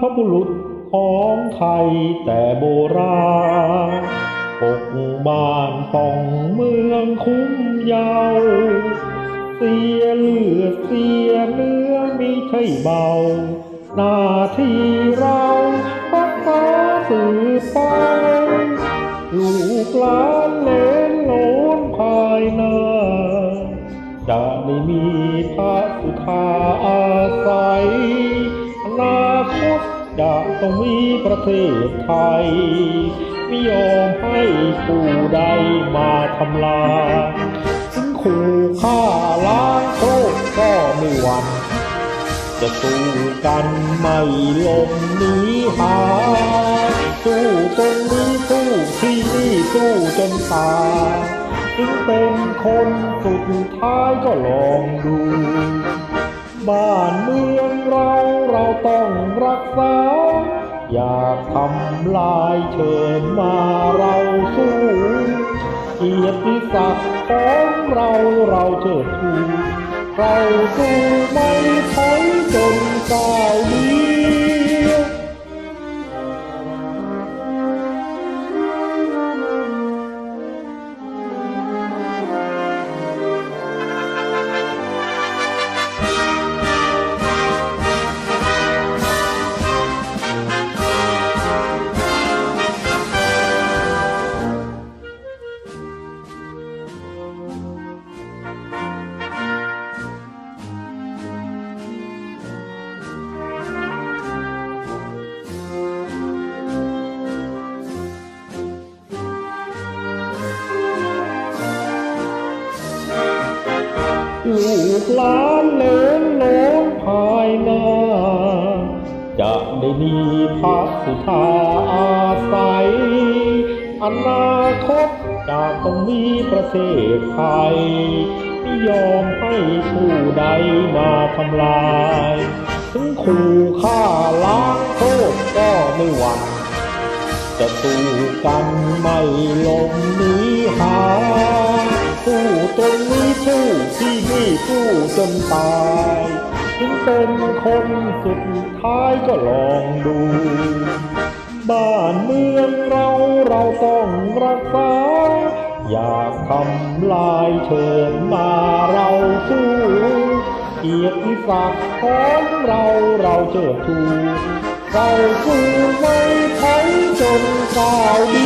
พบุรุษของไทยแต่โบราณ ปกบ้านป้องเมืองคุ้มเยาว เสียเลือดเสียเนื้อมิใช่เบา หน้าที่เรารักษาสืบไปลูกหลานเลนโลนภายหน้าจะได้มีพระสุธา ต้องมีประเทศไทยไม่ยอมให้ผู้ใดมาทำลายถึงขู่ฆ่าล้างโคตรก็ไม่หวั่นจะสู้กันไม่หลบหนีหายสู้ตรงนี้สู้ที่นี่สู้จนตายถึงเป็นคนสุดท้ายก็ลองดู บ้านเมืองเราเราต้องรักษา อยากทำลายเชิญมาเราสู้เกียรติศักดิ์ของเราเราเชิดชูเราสู้ไม่ถอย ลูกหลานเหลนโหลนภายหน้า จะได้มีพักสุธาอาศัย อนาคตจะต้องมีประเทศไทยไม่ยอมให้ผู้ใดมาทำลาย ถึงขู่ฆ่าล้างโทษก็ไม่หวั่นจะสู้กันไม่ลงหนีหาย สู้ตรงนี้สู้ที่นี่สู้จนตายถึงเป็นคนสุดท้ายก็ลองดู บ้านเมืองเราเราต้องรักษา อยากทำลายเชิญมาเราสู้เกียรติศักดิ์ของเราเราเชิดชูเราสู้ไม่ถอยจนกาวดี